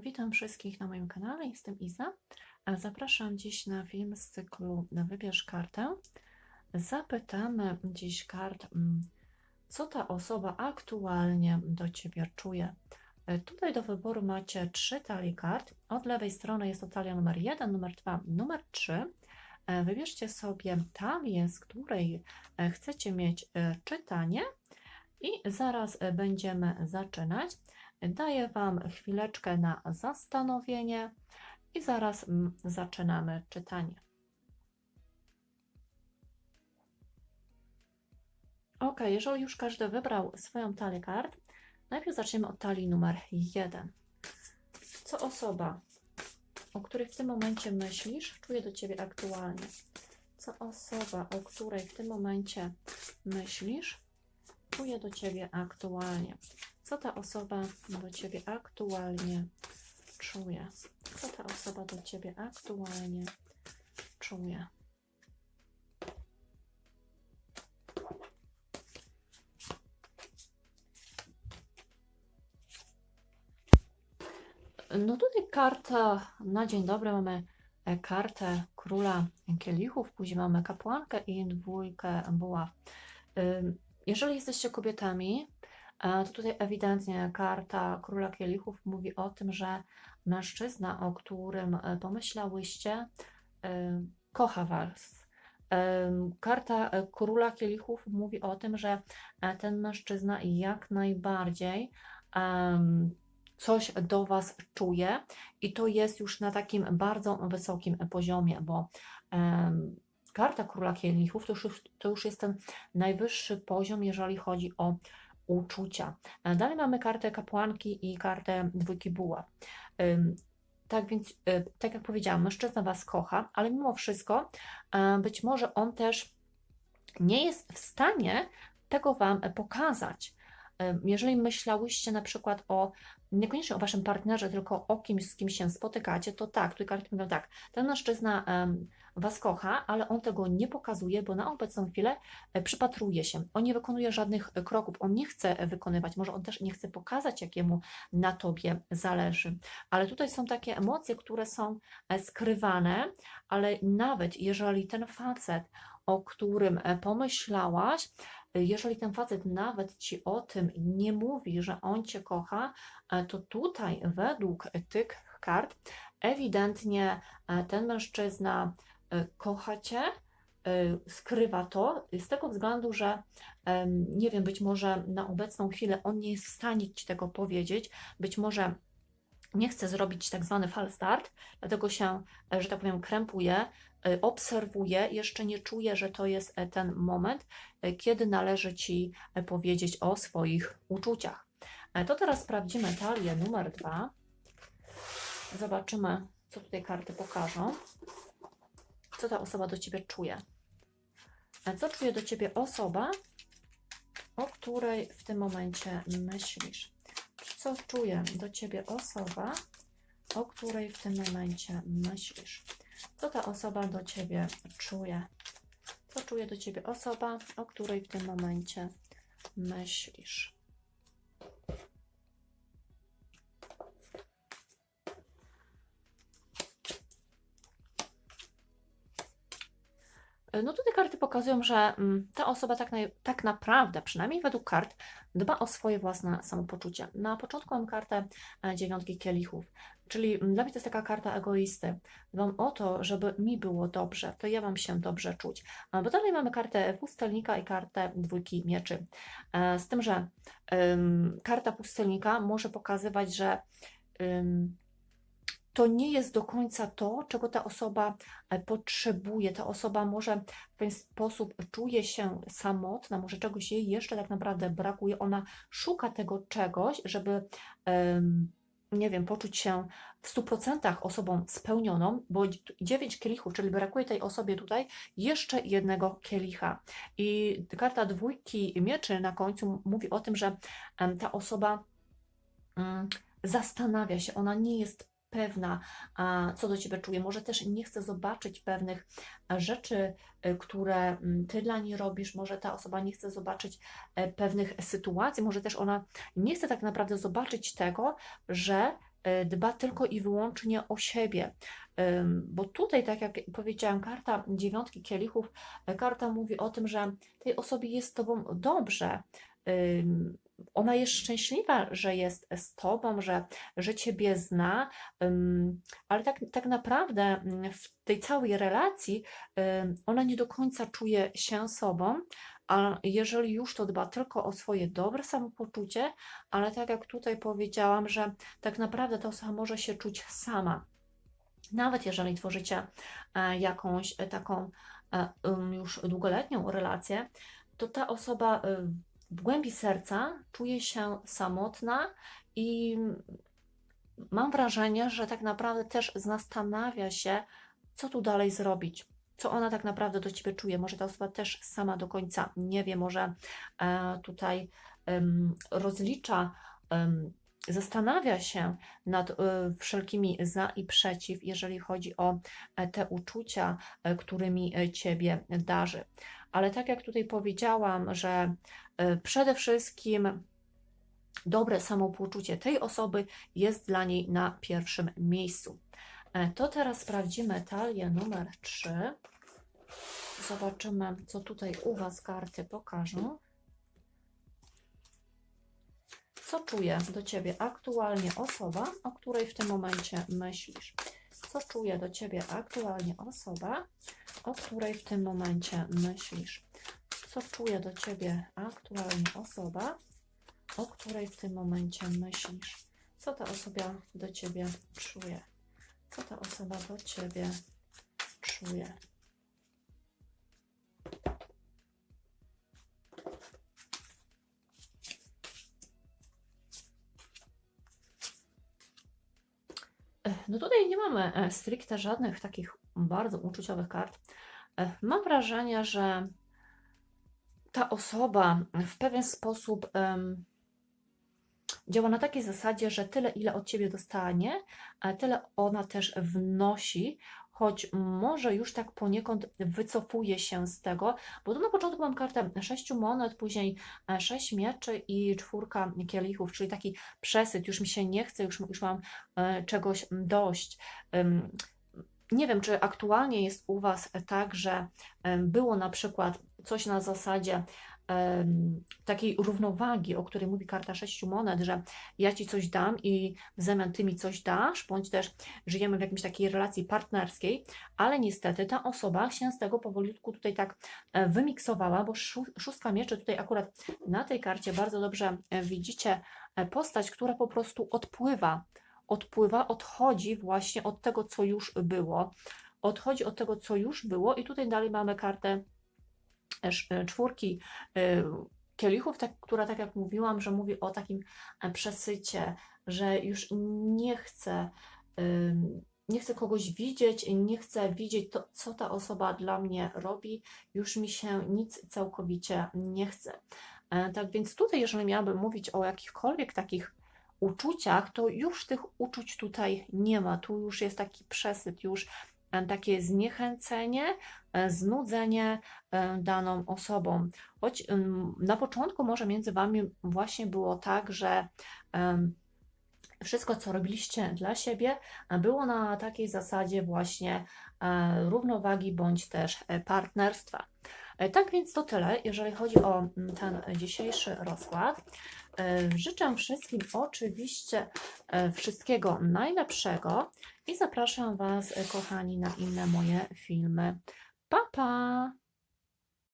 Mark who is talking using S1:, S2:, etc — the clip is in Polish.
S1: Witam wszystkich na moim kanale, jestem Iza. Zapraszam dziś na film z cyklu Wybierz kartę. Zapytamy dziś kart, mm, co ta osoba aktualnie do Ciebie czuje. E, Tutaj do wyboru macie trzy talie kart. Od lewej strony jest to talia numer 1, numer 2, numer 3. E, Wybierzcie sobie talię, z której e, chcecie mieć czytanie i zaraz będziemy zaczynać. Daję Wam chwileczkę na zastanowienie i zaraz mm, zaczynamy czytanie. Ok, jeżeli już każdy wybrał swoją talię kart, najpierw zaczniemy od talii numer 1. Co osoba, o której w tym momencie myślisz, czuje do Ciebie aktualnie? Co osoba, o której w tym momencie myślisz, czuje do Ciebie aktualnie? Co ta osoba do Ciebie aktualnie czuje? Co ta osoba do Ciebie aktualnie czuje? No tutaj karta na dzień dobry mamy e, kartę króla kielichów, później mamy kapłankę i dwójkę buław. Jeżeli jesteście kobietami, to tutaj ewidentnie karta króla kielichów mówi o tym, że mężczyzna, o którym e, pomyślałyście, e, kocha was. Karta e, króla kielichów mówi o tym, że e, ten mężczyzna jak najbardziej coś do Was czuje i to jest już na takim bardzo wysokim poziomie, bo karta króla kielichów to już, to już jest ten najwyższy poziom, jeżeli chodzi o uczucia. E, Dalej mamy kartę kapłanki i kartę dwójki buław. Ym, Tak więc, e, tak jak powiedziałam, mężczyzna Was kocha, ale mimo wszystko e, być może on też nie jest w stanie tego Wam pokazać. Jeżeli myślałyście na przykład o, niekoniecznie o Waszym partnerze, tylko o kimś, z kim się spotykacie, to tak, tutaj karty mówią tak, ten mężczyzna Was kocha, ale on tego nie pokazuje, bo na obecną chwilę e, przypatruje się. On nie wykonuje żadnych e, kroków, on nie chce e, wykonywać, może on też nie chce pokazać, jakiemu na Tobie zależy. Ale tutaj są takie emocje, które są skrywane, ale nawet jeżeli ten facet, o którym pomyślałaś, jeżeli ten facet nawet ci o tym nie mówi, że on cię kocha, to tutaj według tych kart ewidentnie ten mężczyzna kocha cię, e, skrywa to z tego względu, że nie wiem, być może na obecną chwilę on nie jest w stanie ci tego powiedzieć, być może nie chce zrobić tak zwany fal start, dlatego się, e, że tak powiem, krępuje, e, obserwuje, jeszcze nie czuje, że to jest e, ten moment, e, kiedy należy ci e, powiedzieć o swoich uczuciach. E, To teraz sprawdzimy talię numer dwa. Zobaczymy, co tutaj karty pokażą. Co ta osoba do ciebie czuje? E, Co czuje do ciebie osoba, o której w tym momencie myślisz? Co czuje do ciebie osoba, o której w tym momencie myślisz? Co ta osoba do ciebie czuje? Co czuje do ciebie osoba, o której w tym momencie myślisz? No tutaj karty pokazują, że mm, ta osoba tak, naj, tak naprawdę, przynajmniej według kart, dba o swoje własne samopoczucie. Na początku mam kartę e, dziewiątki kielichów, czyli mm, dla mnie to jest taka karta egoisty. Dbam o to, żeby mi było dobrze, to ja mam się dobrze czuć. A, Bo dalej mamy kartę pustelnika i kartę dwójki mieczy. E, Z tym, że ym, karta pustelnika może pokazywać, że ym, to nie jest do końca to, czego ta osoba e, potrzebuje. Ta osoba może w pewien sposób czuje się samotna, może czegoś jej jeszcze tak naprawdę brakuje. Ona szuka tego czegoś, żeby, nie wiem, poczuć się w 100% osobą spełnioną, bo dziewięć kielichów, czyli brakuje tej osobie tutaj jeszcze jednego kielicha. I karta dwójki mieczy na końcu mówi o tym, że ta osoba mm, zastanawia się, ona nie jest pewna, co do Ciebie czuje. Może też nie chce zobaczyć pewnych e, rzeczy, e, które mm, Ty dla niej robisz. Może ta osoba nie chce zobaczyć e, pewnych sytuacji. Może też ona nie chce tak naprawdę zobaczyć tego, że dba tylko i wyłącznie o siebie. Bo tutaj, tak jak powiedziałam, karta dziewiątki kielichów, karta mówi o tym, że tej osobie jest z tobą dobrze. Ona jest szczęśliwa, że jest z tobą, że, że ciebie zna, ale tak, tak naprawdę mm, w tej całej relacji ona nie do końca czuje się sobą, a jeżeli już to dba tylko o swoje dobre samopoczucie, ale tak jak tutaj powiedziałam, że tak naprawdę ta osoba może się czuć sama. Nawet jeżeli tworzycie e, jakąś e, taką e, już długoletnią relację, to ta osoba e, w głębi serca czuje się samotna i mam wrażenie, że tak naprawdę też zastanawia się, co tu dalej zrobić. Co ona tak naprawdę do ciebie czuje? Może ta osoba też sama do końca nie wie, może e, tutaj rozlicza, zastanawia się nad e, wszelkimi za i przeciw, jeżeli chodzi o e, te uczucia, którymi ciebie darzy. Ale tak jak tutaj powiedziałam, że przede wszystkim dobre samopoczucie tej osoby jest dla niej na pierwszym miejscu. E, To teraz sprawdzimy talię numer 3. Zobaczymy, co tutaj u Was karty pokażą. Co czuje do Ciebie aktualnie osoba, o której w tym momencie myślisz? Co czuje do Ciebie aktualnie osoba, o której w tym momencie myślisz? Co czuje do Ciebie aktualnie osoba, o której w tym momencie myślisz? Co ta osoba do Ciebie czuje? Co ta osoba do Ciebie czuje? Ech, No tutaj nie mamy e, stricte żadnych takich bardzo uczuciowych kart. Ech, Mam wrażenie, że ta osoba w pewien sposób em, działa na takiej zasadzie, że tyle, ile od ciebie dostanie, tyle ona też wnosi, choć może już tak poniekąd wycofuje się z tego, bo tu na początku mam kartę sześciu monet, później e, sześć mieczy i czwórka kielichów, czyli taki przesyt, już mi się nie chce, już, już mam e, czegoś dość. Nie wiem, czy aktualnie jest u Was tak, że było na przykład coś na zasadzie takiej równowagi, o której mówi karta sześciu monet, że ja Ci coś dam i w zamian Ty mi coś dasz, bądź też żyjemy w jakiejś takiej relacji partnerskiej, ale niestety ta osoba się z tego powolutku tutaj tak e, wymiksowała, bo szó- szóstka mieczy tutaj akurat na tej karcie bardzo dobrze e, widzicie e, postać, która po prostu odpływa, odpływa, odchodzi właśnie od tego, co już było, odchodzi od tego, co już było. I tutaj dalej mamy kartę e, czwórki e, kielichów, tak, która tak jak mówiłam, że mówi o takim e, przesycie, że już nie chce, nie chcę kogoś widzieć, nie chcę widzieć to, co ta osoba dla mnie robi, już mi się nic całkowicie nie chce. Tak więc tutaj, jeżeli miałabym mówić o jakichkolwiek takich uczuciach, to już tych uczuć tutaj nie ma. Tu już jest taki przesyt, już e, takie zniechęcenie, e, znudzenie e, daną osobą. Choć na początku może między Wami właśnie było tak, że wszystko, co robiliście dla siebie, było na takiej zasadzie właśnie równowagi bądź też e, partnerstwa. E, Tak więc to tyle, jeżeli chodzi o mm, ten dzisiejszy rozkład. E, Życzę wszystkim oczywiście e, wszystkiego najlepszego i zapraszam Was, e, kochani, na inne moje filmy. Pa, pa!